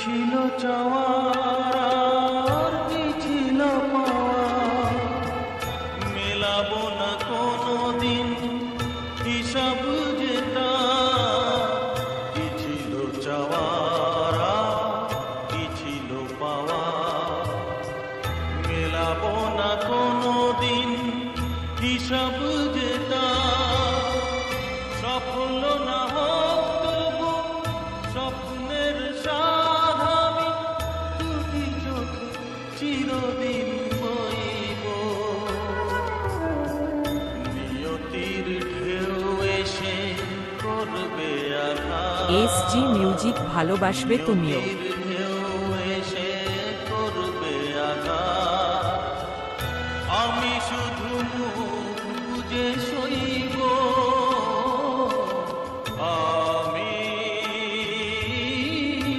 ছিল চাওয়ার কি ছিল পাওয়া না দিন হিসাব যেটা, কি ছিল চাওয়ার কি ছিল পাওয়া মেলাবো না হিসাব যেটা, সফল না হোক চিরদিন বইব নিয়তির মিউজিক ভালোবাসবে তুমিও।